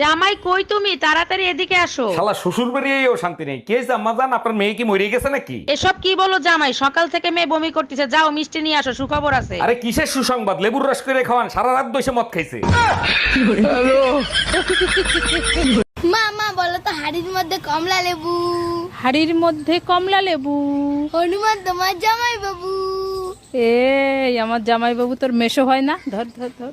জামাই কই তুমি? তাড়াতাড়ি এদিকে আসো। শালা শ্বশুর বেরিয়েও শান্তি নেই। কে জাম্মা জান? আপনার মেয়ে কি মরে গেছে নাকি? এসব কি বলো জামাই? সকাল থেকে মেয়ে বমি করতেছে। যাও মিষ্টি নিয়ে আসো সুখবর আছে। আরে কিসের সুসংবাদ? লেবুর রস করে খাওয়ান সারা রাত বসে মদ খাইছে। মা মা বলো তো হাড়ির মধ্যে কমলা লেবু? হাড়ির মধ্যে কমলা লেবু। হনুমান তোমার জামাই বাবু এই আমার জামাইবাবু তোর মেশো হয় না? ধর ধর ধর।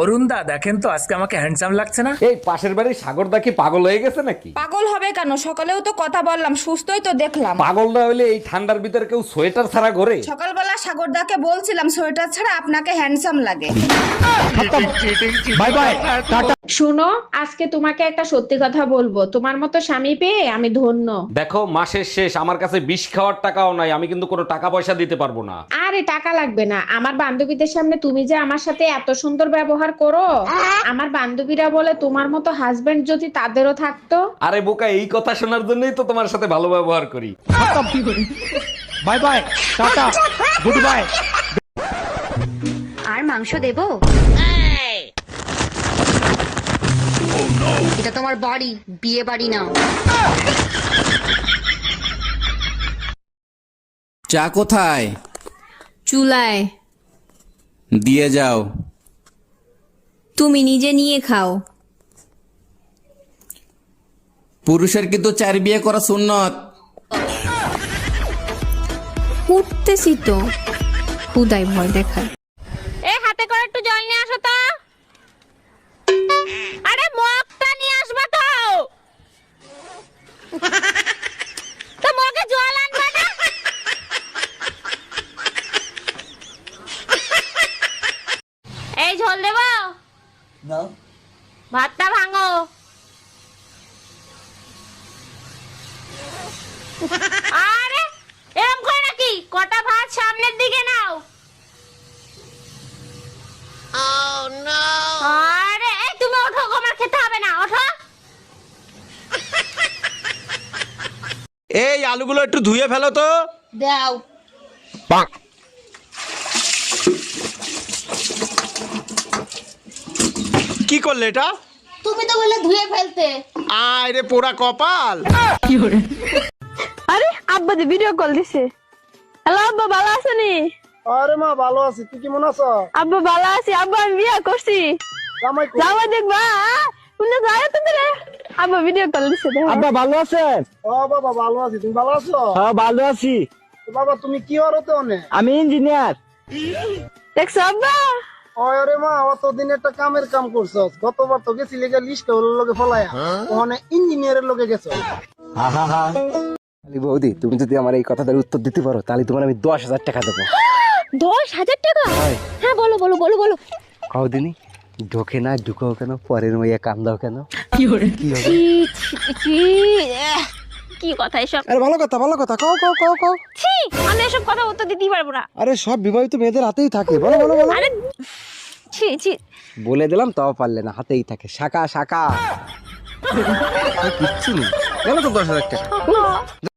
অরুণদা দেখেন তো আজকে আমাকে হ্যান্ডসাম লাগছে না। এই পাশের বাড়ির সাগরদা কি পাগল হয়ে গেছে নাকি? পাগল হবে কেন? সকালেও তো কথা বললাম সুস্থই তো দেখলাম। পাগল না হলে এই ঠান্ডার ভিতরে কেউ সোয়েটার ছাড়া ঘরে? সকালবেলা সাগরদাকে বলছিলাম সোয়েটার ছাড়া আপনাকে হ্যান্ডসাম লাগে। বাই বাই শোনো আজকে তোমাকে একটা সত্যি কথা বলব। তোমার মতো স্বামী পেয়ে আমি ধন্য। দেখো মাসের শেষ আমার কাছে বিষ খাওয়ার টাকাও নাই আমি কিন্তু কোনো টাকা পয়সা দিতে পারব না। আরে টাকা লাগবে না। আমার বান্ধবীদের সামনে তুমি যে আমার সাথে এত সুন্দর ব্যবহার করো আমার বান্ধবীরা বলে তোমার মতো হাজবেন্ড যদি তাদেরও থাকতো। আরে বোকা এই কথা শোনার জন্যই তো তোমার সাথে ভালো ব্যবহার করি। Bye bye tata good bye আর মাংস দেবো? এটা তোমার বাড়ি বিয়ে বাড়ি না চা কোথায়? চুলায়। দিয়ে যাও। তুমি নিজে নিয়ে খাও। পুরুষের কিন্তু চার বিয়ে করা সুন্নত? উঠতেছি তো। খুদাই ভয় দেখায়। এ হাতে করে একটু জল নিয়ে আসো তো। আরে মগটা নিয়ে আসবা তো তো মগে জল আনবা না এই ঝোল দেব ভাতটা ভাঙো আরে এরম করে নাকি? কটা ভাত সামনের দিকে নাও। আরে এই তুমি ওঠো আমার খেতে হবে না ওঠো। এই আলুগুলো একটু ধুয়ে ফেলো তো। দাও। কি করলে এটা? তুমি তো বলে ধুয়ে ফেলতে। আয় রে পোড়া কপাল। আরে আব্বা যে ভিডিও কল দিছে। হ্যালো আব্বা ভালো আছেনি আরে মা ভালো আছি। তুই কেমন আছো? আব্বা ভালো আছি। আব্বা আমি বিয়ে করছি। যাওয়া দেখবা তুমি যায় তো রে আব্বা ভিডিও কল দিছে দেখো। আব্বা ভালো আছেন? ও বাবা ভালো আছি। তুমি ভালো আছো? হ্যাঁ ভালো আছি। বাবা তুমি কি হরতে অনে আমি ইঞ্জিনিয়ার দেখছ আব্বা? ওরে মা অতদিন একটা কামের কাম করছ গতবার তো গেছি লেগে লিস্ট হলো লগে ফলায়া। ওখানে ইঞ্জিনিয়ারের লগে গেছো। আলি বৌদি তুমি যদি আমার এই কথাটার উত্তর দিতে পারো তাহলে তোমার আমি দশ হাজার টাকা দেবো। দশ হাজার টাকা? হ্যাঁ। বলো বলো বলো বলো। কদিনই ঢোকে না ঢুকাও কেন পরের মেয়ে কান? দাও কেন কি এহ, কি কথা এসব? আরে ভালো কথা ভালো কথা। কও কও কও কও। আমি এসব কথা উত্তর দিতেই পারব না। আরে সব বিবাহিত মেয়েদের হাতেই থাকে বলো বলো বলো। আরে ছি ছি। বলে দিলাম তাও পারলে না হাতেই থাকে। শাখা শাখা। কিচ্ছু নেই। গেল তো দশ হাজার টাকা।